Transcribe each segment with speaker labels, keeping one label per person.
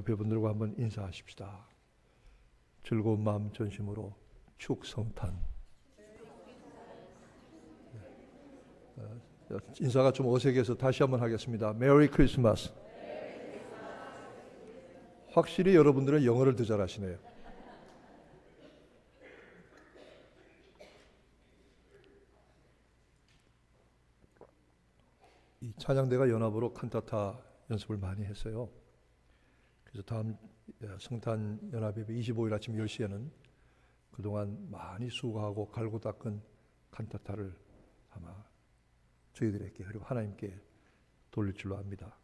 Speaker 1: 옆에 분들과 한번 인사하십시다. 즐거운 마음 전심으로 축성탄. 네. 어, 인사가 좀 어색해서 다시 한번 하겠습니다. 메리 크리스마스. 확실히 여러분들은 영어를 더 잘하시네요. 이 찬양대가 연합으로 칸타타 연습을 많이 했어요. 그래서 다음 성탄 연합예배 25일 아침 10시에는 그동안 많이 수고하고 갈고 닦은 칸타타를 아마 저희들에게 그리고 하나님께 돌릴 줄로 압니다.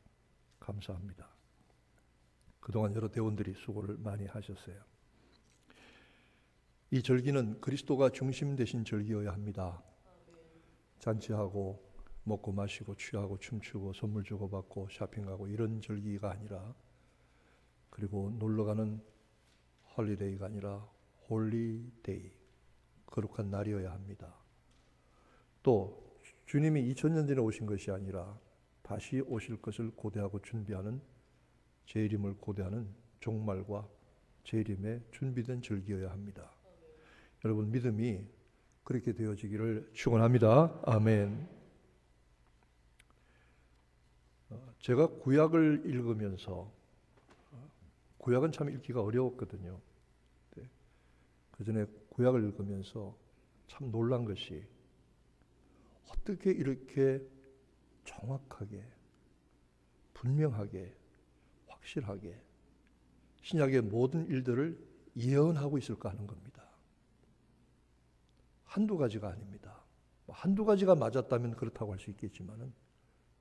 Speaker 1: 감사합니다. 그동안 여러 대원들이 수고를 많이 하셨어요. 이 절기는 그리스도가 중심 되신 절기여야 합니다. 잔치하고 먹고 마시고 취하고 춤추고 선물 주고받고 쇼핑하고 이런 절기가 아니라 그리고 놀러가는 홀리데이가 아니라 홀리데이 거룩한 날이어야 합니다. 또 주님이 2000년 전에 오신 것이 아니라 다시 오실 것을 고대하고 준비하는 재림을 고대하는 종말과 재림에 준비된 절기여야 합니다. 여러분 믿음이 그렇게 되어지기를 축원합니다. 아멘. 어, 제가 구약을 읽으면서 어, 구약은 참 읽기가 어려웠거든요. 네. 그 전에 구약을 읽으면서 참 놀란 것이 어떻게 이렇게 정확하게 분명하게 확실하게 신약의 모든 일들을 예언하고 있을까 하는 겁니다. 한두 가지가 아닙니다. 뭐 한두 가지가 맞았다면 그렇다고 할 수 있겠지만은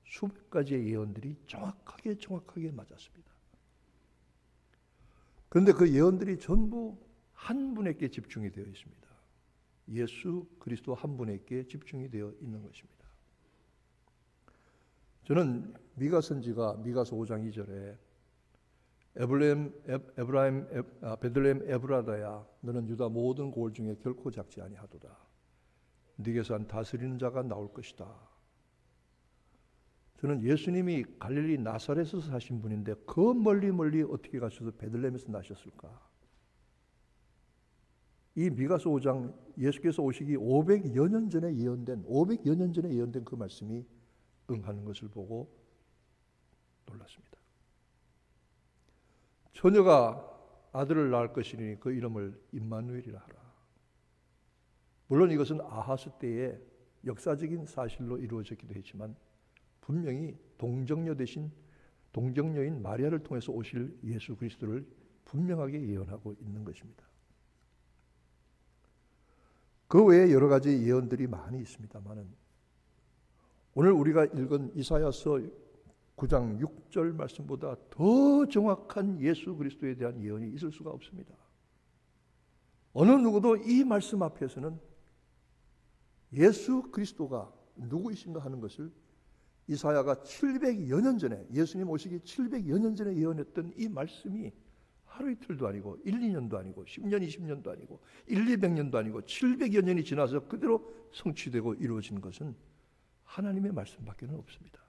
Speaker 1: 수백 가지의 예언들이 정확하게 정확하게 맞았습니다. 그런데 그 예언들이 전부 한 분에게 집중이 되어 있습니다. 예수 그리스도 한 분에게 집중이 되어 있는 것입니다. 저는 미가 선지가 미가서 5장 2절에 에블렘 에브라임 아, 베들렘 에브라다야 너는 유다 모든 고을 중에 결코 작지 아니하도다. 네게서 한 다스리는 자가 나올 것이다. 저는 예수님이 갈릴리 나사렛에서 사신 분인데 그 멀리 멀리 어떻게 가셔서 베들렘에서 나셨을까? 이 미가서 5장 예수께서 오시기 500여 년 전에 예언된 500여 년 전에 예언된 그 말씀이 응하는 것을 보고 놀랐습니다. 처녀가 아들을 낳을 것이니 그 이름을 임마누엘이라 하라. 물론 이것은 아하스 때의 역사적인 사실로 이루어졌기도 했지만 분명히 동정녀 대신 동정녀인 마리아를 통해서 오실 예수 그리스도를 분명하게 예언하고 있는 것입니다. 그 외에 여러 가지 예언들이 많이 있습니다만은 오늘 우리가 읽은 이사야서 9장 6절 말씀보다 더 정확한 예수 그리스도에 대한 예언이 있을 수가 없습니다. 어느 누구도 이 말씀 앞에서는 예수 그리스도가 누구이신가 하는 것을 이사야가 700여 년 전에 예수님 오시기 700여 년 전에 예언했던 이 말씀이 하루 이틀도 아니고 1, 2년도 아니고 10년, 20년도 아니고 1, 200년도 아니고 700여 년이 지나서 그대로 성취되고 이루어진 것은 하나님의 말씀밖에 없습니다.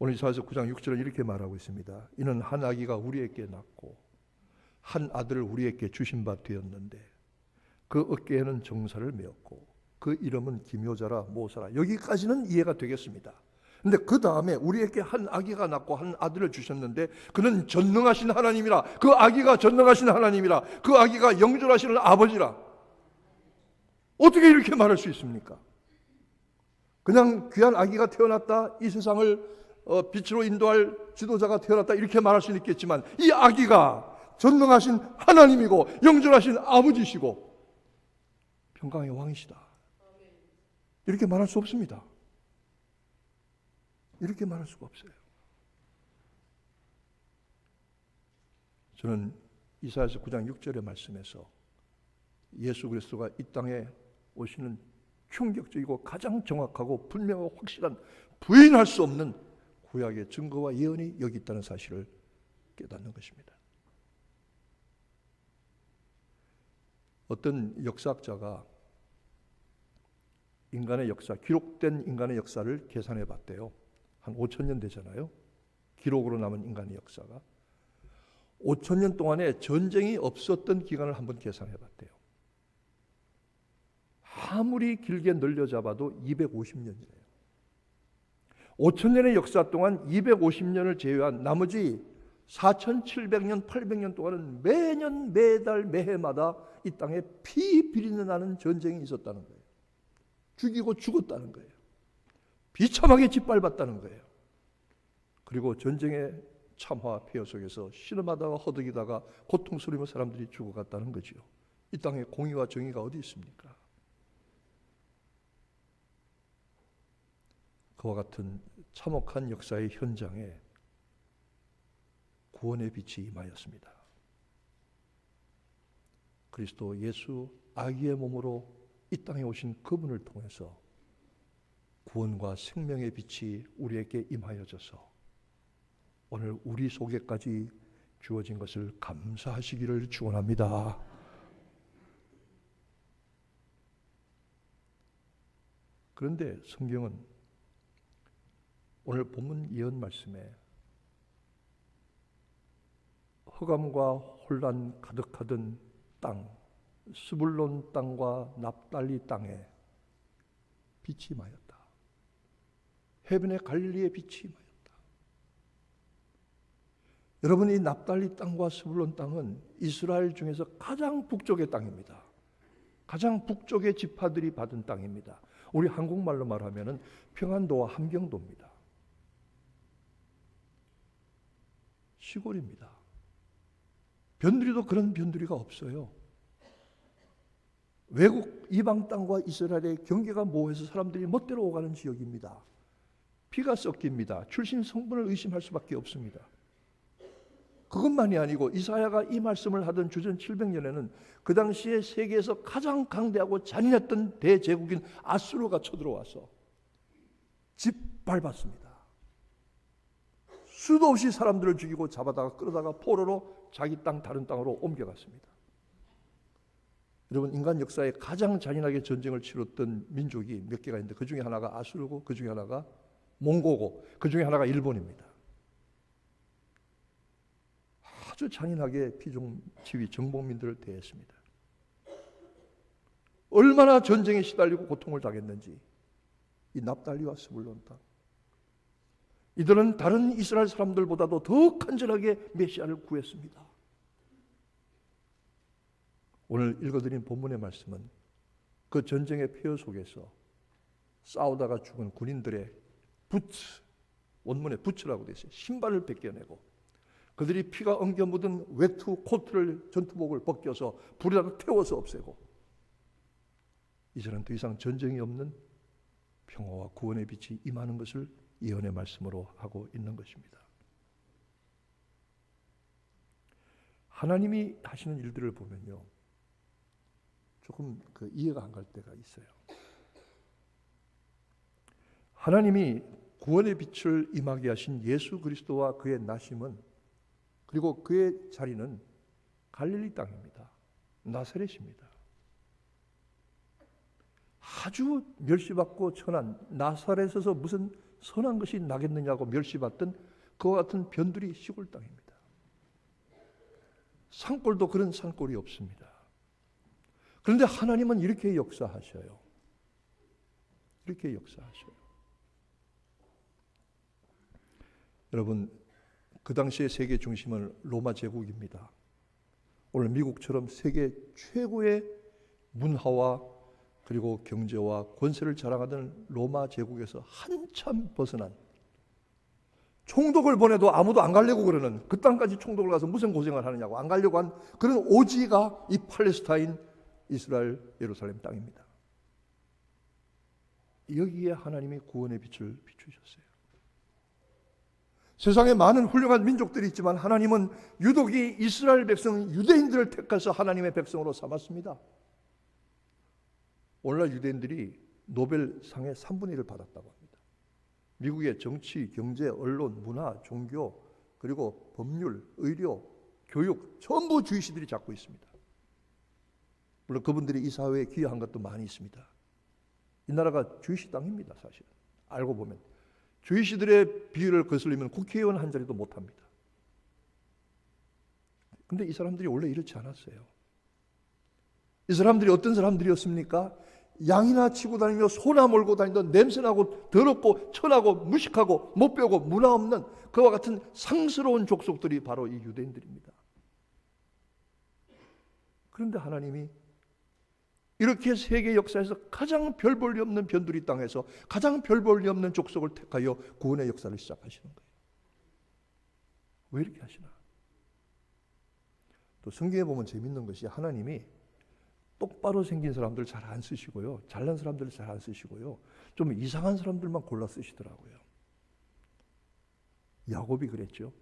Speaker 1: 오늘 이사야서 9장 6절은 이렇게 말하고 있습니다. 이는 한 아기가 우리에게 낳고 한 아들을 우리에게 주신 바 되었는데 그 어깨에는 정사를 메었고 그 이름은 기묘자라 모사라 여기까지는 이해가 되겠습니다. 근데 그 다음에 우리에게 한 아기가 낳고 한 아들을 주셨는데 그는 전능하신 하나님이라 그 아기가 전능하신 하나님이라 그 아기가 영존하시는 아버지라 어떻게 이렇게 말할 수 있습니까? 그냥 귀한 아기가 태어났다 이 세상을 어, 빛으로 인도할 지도자가 태어났다 이렇게 말할 수는 있겠지만 이 아기가 전능하신 하나님이고 영존하신 아버지시고 평강의 왕이시다. 이렇게 말할 수 없습니다. 이렇게 말할 수가 없어요. 저는 이사야서 9장 6절의 말씀에서 예수 그리스도가 이 땅에 오시는 충격적이고 가장 정확하고 분명하고 확실한 부인할 수 없는 구약의 증거와 예언이 여기 있다는 사실을 깨닫는 것입니다. 어떤 역사학자가 인간의 역사, 기록된 인간의 역사를 계산해 봤대요. 한 5천 년 되잖아요. 기록으로 남은 인간의 역사가. 5천 년 동안에 전쟁이 없었던 기간을 한번 계산해 봤대요. 아무리 길게 늘려 잡아도 250년이래요. 5천 년의 역사 동안 250년을 제외한 나머지 4,700년, 800년 동안은 매년, 매달, 매해마다 이 땅에 피 비리는 나는 전쟁이 있었다는 거예요. 죽이고 죽었다는 거예요. 비참하게 짓밟았다는 거예요. 그리고 전쟁의 참화 폐허 속에서 신음하다가 허덕이다가 고통스러우며 사람들이 죽어갔다는 거지요. 이 땅에 공의와 정의가 어디 있습니까? 그와 같은 참혹한 역사의 현장에 구원의 빛이 임하였습니다. 그리스도 예수 아기의 몸으로 이 땅에 오신 그분을 통해서 구원과 생명의 빛이 우리에게 임하여져서 오늘 우리 속에까지 주어진 것을 감사하시기를 축원합니다. 그런데 성경은 오늘 본문 예언 말씀에 흑암과 혼란 가득하던 땅, 스불론 땅과 납달리 땅에 빛이 임하였다. 해변의 갈릴리의 빛이 임하였다. 여러분 이 납달리 땅과 스불론 땅은 이스라엘 중에서 가장 북쪽의 땅입니다. 가장 북쪽의 지파들이 받은 땅입니다. 우리 한국말로 말하면은 평안도와 함경도입니다. 시골입니다. 변두리도 그런 변두리가 없어요. 외국 이방 땅과 이스라엘의 경계가 모호해서 사람들이 멋대로 오가는 지역입니다. 피가 섞입니다. 출신 성분을 의심할 수밖에 없습니다. 그것만이 아니고 이사야가 이 말씀을 하던 주전 700년에는 그 당시에 세계에서 가장 강대하고 잔인했던 대제국인 아수르가 쳐들어와서 짓밟았습니다. 수도 없이 사람들을 죽이고 잡아다가 끌어다가 포로로 자기 땅 다른 땅으로 옮겨갔습니다. 여러분 인간 역사에 가장 잔인하게 전쟁을 치렀던 민족이 몇 개가 있는데 그 중에 하나가 아수르고 그 중에 하나가 몽고고 그 중에 하나가 일본입니다. 아주 잔인하게 피종 지위 정복민들을 대했습니다. 얼마나 전쟁에 시달리고 고통을 당했는지 이 납달리와 스불론 땅 이들은 다른 이스라엘 사람들보다도 더 간절하게 메시아를 구했습니다. 오늘 읽어드린 본문의 말씀은 그 전쟁의 폐허 속에서 싸우다가 죽은 군인들의 부츠, 원문에 부츠라고 되어 있어요. 신발을 벗겨내고 그들이 피가 엉겨 묻은 외투 코트를 전투복을 벗겨서 불에다 태워서 없애고 이제는 더 이상 전쟁이 없는 평화와 구원의 빛이 임하는 것을 예언의 말씀으로 하고 있는 것입니다. 하나님이 하시는 일들을 보면요. 조금 그 이해가 안 갈 때가 있어요. 하나님이 구원의 빛을 임하게 하신 예수 그리스도와 그의 나심은 그리고 그의 자리는 갈릴리 땅입니다. 나사렛입니다. 아주 멸시받고 천한 나사렛에서 무슨 선한 것이 나겠느냐고 멸시받던 그와 같은 변두리 시골 땅입니다. 산골도 그런 산골이 없습니다. 그런데 하나님은 이렇게 역사하셔요. 이렇게 역사하셔요. 여러분, 그 당시의 세계 중심은 로마 제국입니다. 오늘 미국처럼 세계 최고의 문화와 그리고 경제와 권세를 자랑하던 로마 제국에서 한참 벗어난 총독을 보내도 아무도 안 가려고 그러는 그 땅까지 총독을 가서 무슨 고생을 하느냐고 안 가려고 한 그런 오지가 이 팔레스타인 이스라엘 예루살렘 땅입니다. 여기에 하나님이 구원의 빛을 비추셨어요. 세상에 많은 훌륭한 민족들이 있지만 하나님은 유독이 이스라엘 백성 유대인들을 택해서 하나님의 백성으로 삼았습니다. 오늘날 유대인들이 노벨상의 3분의 1을 받았다고 합니다. 미국의 정치, 경제, 언론, 문화, 종교, 그리고 법률, 의료, 교육 전부 주의시들이 잡고 있습니다. 물론 그분들이 이 사회에 기여한 것도 많이 있습니다. 이 나라가 주이시 땅입니다, 사실. 알고 보면. 주이시들의 비율을 거슬리면 국회의원 한 자리도 못 합니다. 근데 이 사람들이 원래 이렇지 않았어요. 이 사람들이 어떤 사람들이었습니까? 양이나 치고 다니며 소나 몰고 다니던 냄새나고 더럽고 천하고 무식하고 못 배우고 문화 없는 그와 같은 상스러운 족속들이 바로 이 유대인들입니다. 그런데 하나님이 이렇게 세계 역사에서 가장 별 볼일 없는 변두리 땅에서 가장 별 볼일 없는 족속을 택하여 구원의 역사를 시작하시는 거예요. 왜 이렇게 하시나? 또 성경에 보면 재밌는 것이 하나님이 똑바로 생긴 사람들 잘 안 쓰시고요. 잘난 사람들 잘 안 쓰시고요. 좀 이상한 사람들만 골라 쓰시더라고요. 야곱이 그랬죠.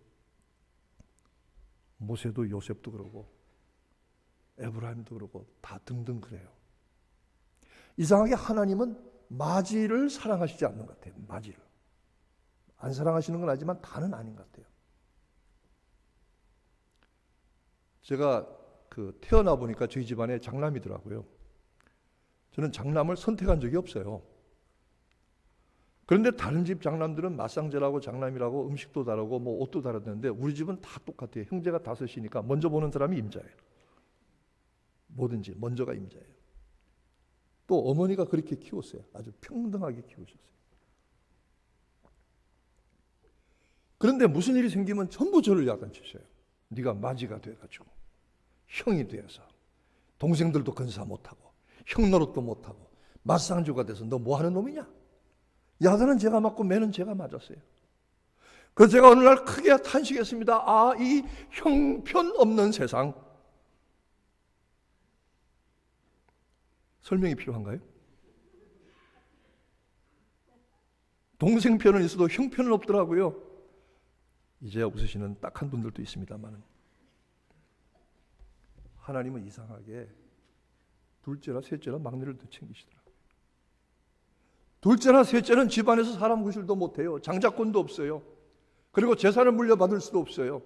Speaker 1: 모세도 요셉도 그러고 에브라임도 그러고 다 등등 그래요. 이상하게 하나님은 마지를 사랑하시지 않는 것 같아요. 마지를. 안 사랑하시는 건 아니지만 다는 아닌 것 같아요. 제가 그 태어나 보니까 저희 집안에 장남이더라고요. 저는 장남을 선택한 적이 없어요. 그런데 다른 집 장남들은 맞상제라고 장남이라고 음식도 다르고 뭐 옷도 다르는데 우리 집은 다 똑같아요. 형제가 다섯이니까 먼저 보는 사람이 임자예요. 뭐든지 먼저가 임자예요. 또 어머니가 그렇게 키웠어요. 아주 평등하게 키우셨어요. 그런데 무슨 일이 생기면 전부 저를 야단치셔요. 네가 마지가 돼가지고 형이 되어서 동생들도 건사 못하고 형 노릇도 못하고 맞상주가 돼서 너 뭐 하는 놈이냐? 야단은 제가 맞고 매는 제가 맞았어요. 그래서 제가 어느 날 크게 탄식했습니다. 아, 이 형편없는 세상. 설명이 필요한가요? 동생 편은 있어도 형 편은 없더라고요. 이제야 웃으시는 딱한 분들도 있습니다만 하나님은 이상하게 둘째나 셋째나 막내를 더 챙기시더라고요. 둘째나 셋째는 집안에서 사람 구실도 못해요. 장자권도 없어요. 그리고 재산을 물려받을 수도 없어요.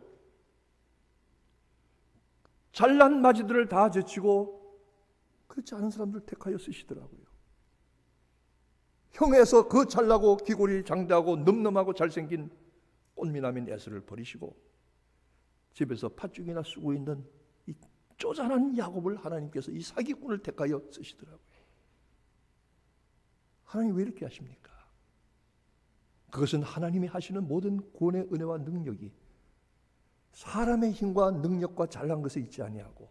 Speaker 1: 잘난 마지들을 다 제치고 그렇지 않은 사람들 택하여 쓰시더라고요. 형에서 그 잘나고 귀골이 장대하고 늠름하고 잘생긴 꽃미남인 에스를 버리시고 집에서 팥죽이나 쓰고 있는 이 쪼잔한 야곱을 하나님께서 이 사기꾼을 택하여 쓰시더라고요. 하나님 왜 이렇게 하십니까? 그것은 하나님이 하시는 모든 구원의 은혜와 능력이 사람의 힘과 능력과 잘난 것에 있지 아니하고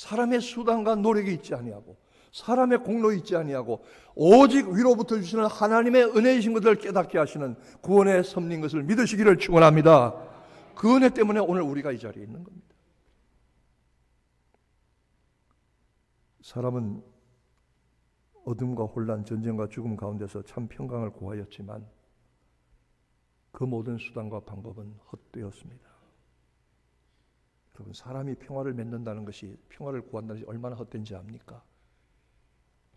Speaker 1: 사람의 수단과 노력이 있지 아니하고 사람의 공로 있지 아니하고 오직 위로부터 주시는 하나님의 은혜이신 것을 깨닫게 하시는 구원의 섭린 것을 믿으시기를 축원합니다. 그 은혜 때문에 오늘 우리가 이 자리에 있는 겁니다. 사람은 어둠과 혼란, 전쟁과 죽음 가운데서 참 평강을 구하였지만 그 모든 수단과 방법은 헛되었습니다. 여러분 사람이 평화를 맺는다는 것이 평화를 구한다는 것이 얼마나 헛된지 압니까?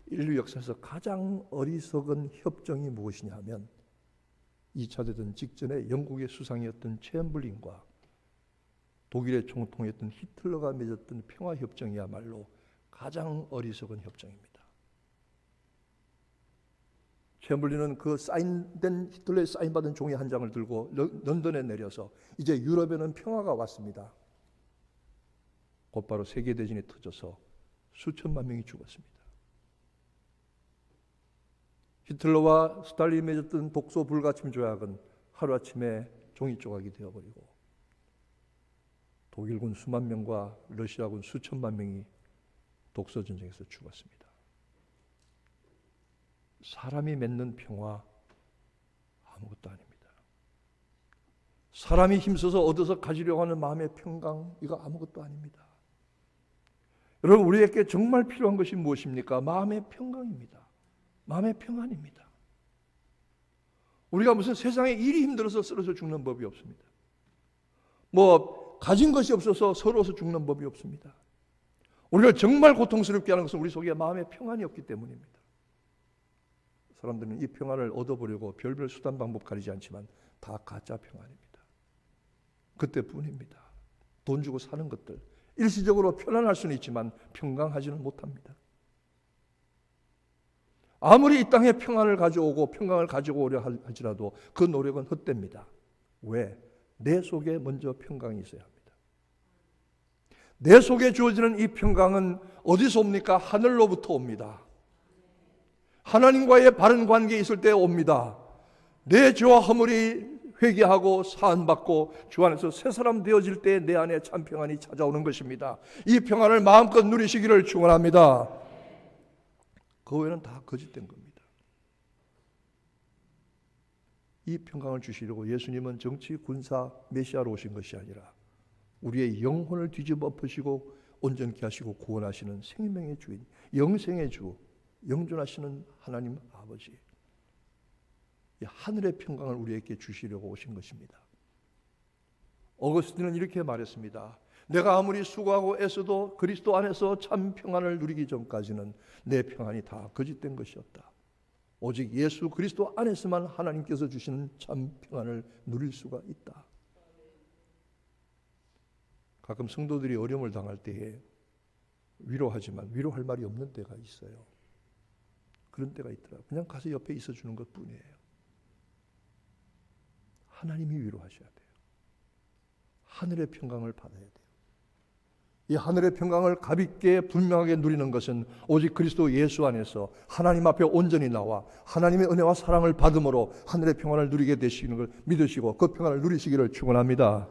Speaker 1: 인류 역사에서 가장 어리석은 협정이 무엇이냐 하면 2차 대전 직전에 영국의 수상이었던 챔블린과 독일의 총통이었던 히틀러가 맺었던 평화 협정이야말로 가장 어리석은 협정입니다. 챔블린은 그 사인된 히틀러의 사인받은 종이 한 장을 들고 런던에 내려서 이제 유럽에는 평화가 왔습니다. 곧바로 세계대전이 터져서 수천만 명이 죽었습니다. 히틀러와 스탈린이 맺었던 독소 불가침 조약은 하루아침에 종이 조각이 되어버리고 독일군 수만 명과 러시아군 수천만 명이 독소 전쟁에서 죽었습니다. 사람이 맺는 평화 아무것도 아닙니다. 사람이 힘써서 얻어서 가지려고 하는 마음의 평강 이거 아무것도 아닙니다. 여러분 우리에게 정말 필요한 것이 무엇입니까? 마음의 평강입니다. 마음의 평안입니다. 우리가 무슨 세상에 일이 힘들어서 쓰러져 죽는 법이 없습니다. 뭐 가진 것이 없어서 서러워서 죽는 법이 없습니다. 우리가 정말 고통스럽게 하는 것은 우리 속에 마음의 평안이 없기 때문입니다. 사람들은 이 평안을 얻어보려고 별별 수단 방법 가리지 않지만 다 가짜 평안입니다. 그때뿐입니다. 돈 주고 사는 것들, 일시적으로 편안할 수는 있지만 평강하지는 못합니다. 아무리 이 땅에 평안을 가져오고 평강을 가져오려 할지라도 그 노력은 헛됩니다. 왜? 내 속에 먼저 평강이 있어야 합니다. 내 속에 주어지는 이 평강은 어디서 옵니까? 하늘로부터 옵니다. 하나님과의 바른 관계에 있을 때 옵니다. 내 죄와 허물이 회개하고 사한받고 주 안에서 새 사람 되어질 때 내 안에 참 평안이 찾아오는 것입니다. 이 평안을 마음껏 누리시기를 축원합니다. 그 외에는 다 거짓된 겁니다. 이 평강을 주시려고 예수님은 정치, 군사, 메시아로 오신 것이 아니라 우리의 영혼을 뒤집어 엎으시고 온전케 하시고 구원하시는 생명의 주인, 영생의 주, 영존하시는 하나님 아버지. 이 하늘의 평강을 우리에게 주시려고 오신 것입니다. 어거스틴은 이렇게 말했습니다. 내가 아무리 수고하고 애써도 그리스도 안에서 참 평안을 누리기 전까지는 내 평안이 다 거짓된 것이었다. 오직 예수 그리스도 안에서만 하나님께서 주시는 참 평안을 누릴 수가 있다. 가끔 성도들이 어려움을 당할 때에 위로하지만 위로할 말이 없는 때가 있어요. 그런 때가 있더라. 그냥 가서 옆에 있어 주는 것 뿐이에요. 하나님이 위로하셔야 돼요. 하늘의 평강을 받아야 돼요. 이 하늘의 평강을 가볍게 분명하게 누리는 것은 오직 그리스도 예수 안에서 하나님 앞에 온전히 나와 하나님의 은혜와 사랑을 받음으로 하늘의 평안을 누리게 되시는 걸 믿으시고 그 평안을 누리시기를 축원합니다.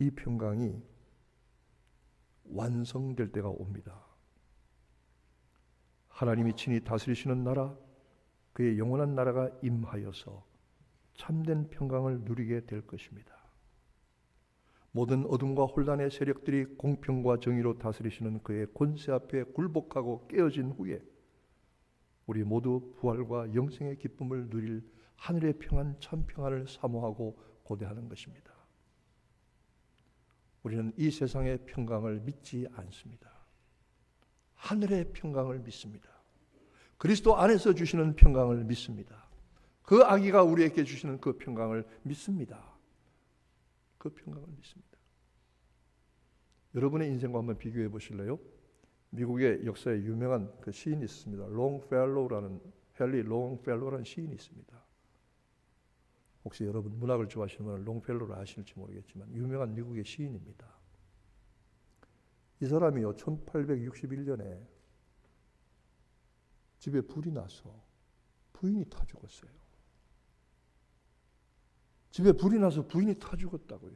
Speaker 1: 이 평강이 완성될 때가 옵니다. 하나님이 친히 다스리시는 나라, 그의 영원한 나라가 임하여서 참된 평강을 누리게 될 것입니다. 모든 어둠과 혼란의 세력들이 공평과 정의로 다스리시는 그의 권세 앞에 굴복하고 깨어진 후에 우리 모두 부활과 영생의 기쁨을 누릴 하늘의 평안 참 평안을 사모하고 고대하는 것입니다. 우리는 이 세상의 평강을 믿지 않습니다. 하늘의 평강을 믿습니다. 그리스도 안에서 주시는 평강을 믿습니다. 그 아기가 우리에게 주시는 그 평강을 믿습니다. 그 평강을 믿습니다. 여러분의 인생과 한번 비교해 보실래요? 미국의 역사에 유명한 그 시인이 있습니다. 롱펠로우라는 헨리 롱펠로우라는 시인이 있습니다. 혹시 여러분 문학을 좋아하시는 분은 롱펠로우를 아실지 모르겠지만 유명한 미국의 시인입니다. 이 사람이요 1861년에 집에 불이 나서 부인이 타 죽었어요. 집에 불이 나서 부인이 타 죽었다고요.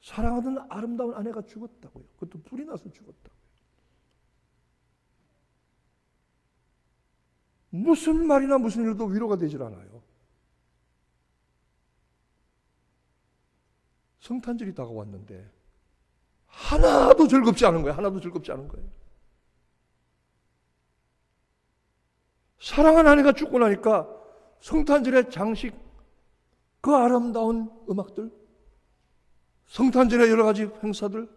Speaker 1: 사랑하던 아름다운 아내가 죽었다고요. 그것도 불이 나서 죽었다고요. 무슨 말이나 무슨 일도 위로가 되질 않아요. 성탄절이 다가왔는데 하나도 즐겁지 않은 거예요. 하나도 즐겁지 않은 거예요. 사랑한 아내가 죽고 나니까 성탄절의 장식, 그 아름다운 음악들, 성탄절의 여러 가지 행사들,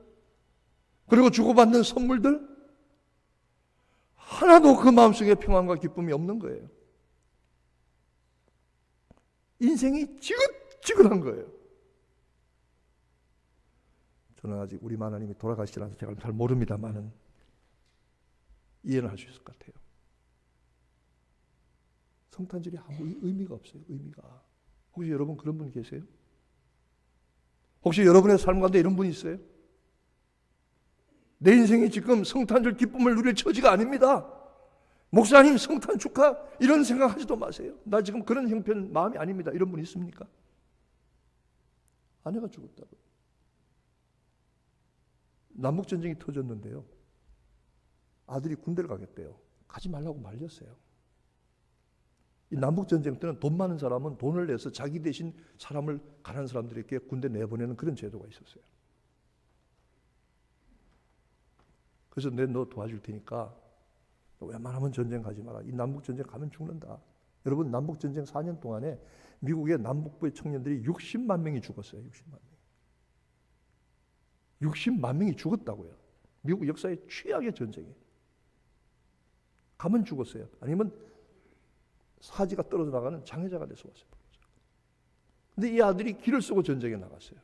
Speaker 1: 그리고 주고받는 선물들, 하나도 그 마음속에 평안과 기쁨이 없는 거예요. 인생이 지긋지긋한 거예요. 저는 아직 우리 하나님이 돌아가시라서 제가 잘 모릅니다만은 이해는 할 수 있을 것 같아요. 성탄절이 아무 의미가 없어요. 의미가. 혹시 여러분 그런 분 계세요? 혹시 여러분의 삶 가운데 이런 분 있어요? 내 인생이 지금 성탄절 기쁨을 누릴 처지가 아닙니다. 목사님 성탄 축하 이런 생각하지도 마세요. 나 지금 그런 형편 마음이 아닙니다. 이런 분 있습니까? 아내가 죽었다고. 남북 전쟁이 터졌는데요. 아들이 군대를 가겠대요. 가지 말라고 말렸어요. 이 남북 전쟁 때는 돈 많은 사람은 돈을 내서 자기 대신 사람을 가난 사람들에게 군대 내보내는 그런 제도가 있었어요. 그래서 내 너 도와줄 테니까 웬만하면 전쟁 가지 마라. 이 남북 전쟁 가면 죽는다. 여러분 남북 전쟁 4년 동안에 미국의 남북부의 청년들이 60만 명이 죽었어요. 60만 명. 60만 명이 죽었다고요. 미국 역사의 최악의 전쟁이. 가면 죽었어요. 아니면 사지가 떨어져 나가는 장애자가 돼서 왔어요. 근데 이 아들이 길을 쓰고 전쟁에 나갔어요.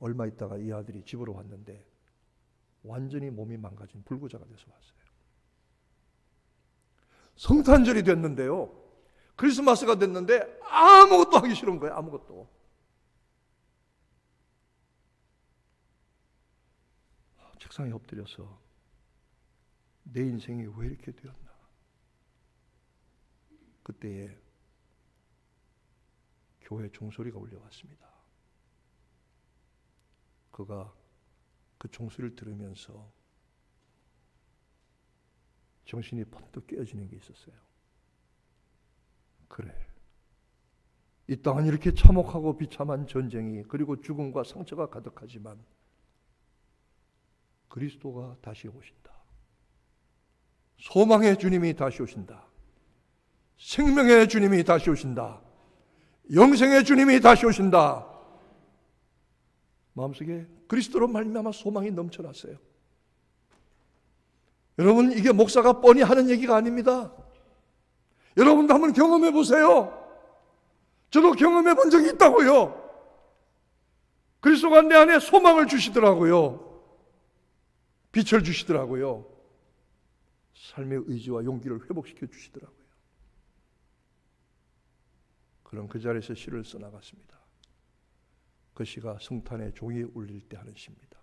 Speaker 1: 얼마 있다가 이 아들이 집으로 왔는데 완전히 몸이 망가진 불구자가 돼서 왔어요. 성탄절이 됐는데요. 크리스마스가 됐는데 아무것도 하기 싫은 거예요. 아무것도. 책상에 엎드려서 내 인생이 왜 이렇게 되었나? 그때에 교회 종소리가 울려왔습니다. 그가 그 종소리를 들으면서 정신이 번뜩 깨어지는 게 있었어요. 그래. 이 땅은 이렇게 참혹하고 비참한 전쟁이 그리고 죽음과 상처가 가득하지만 그리스도가 다시 오신다. 소망의 주님이 다시 오신다. 생명의 주님이 다시 오신다. 영생의 주님이 다시 오신다. 마음속에 그리스도로 말미암아 소망이 넘쳐났어요. 여러분 이게 목사가 뻔히 하는 얘기가 아닙니다. 여러분도 한번 경험해 보세요. 저도 경험해 본 적이 있다고요. 그리스도가 내 안에 소망을 주시더라고요. 빛을 주시더라고요. 삶의 의지와 용기를 회복시켜 주시더라고요. 그런 그 자리에서 시를 써나갔습니다. 그 시가 성탄의 종이 울릴 때 하는 시입니다.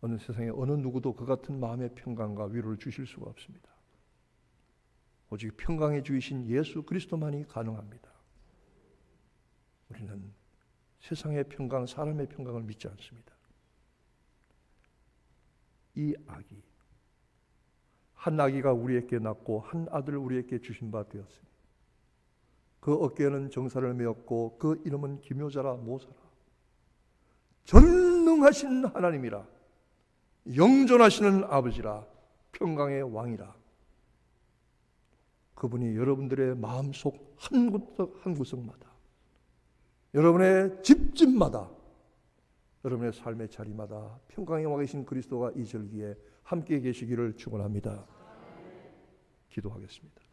Speaker 1: 어느 세상에 어느 누구도 그 같은 마음의 평강과 위로를 주실 수가 없습니다. 오직 평강의 주이신 예수 그리스도만이 가능합니다. 우리는 세상의 평강, 사람의 평강을 믿지 않습니다. 이 아기, 한 아기가 우리에게 낳고 한 아들을 우리에게 주신 바 되었으니 그 어깨에는 정사를 메었고 그 이름은 기묘자라 모사라. 전능하신 하나님이라. 영존하시는 아버지라. 평강의 왕이라. 그분이 여러분들의 마음속 한 구석 한 구석마다 여러분의 집집마다 여러분의 삶의 자리마다 평강의 왕이신 그리스도가 이 절기에 함께 계시기를 축원합니다. 기도하겠습니다.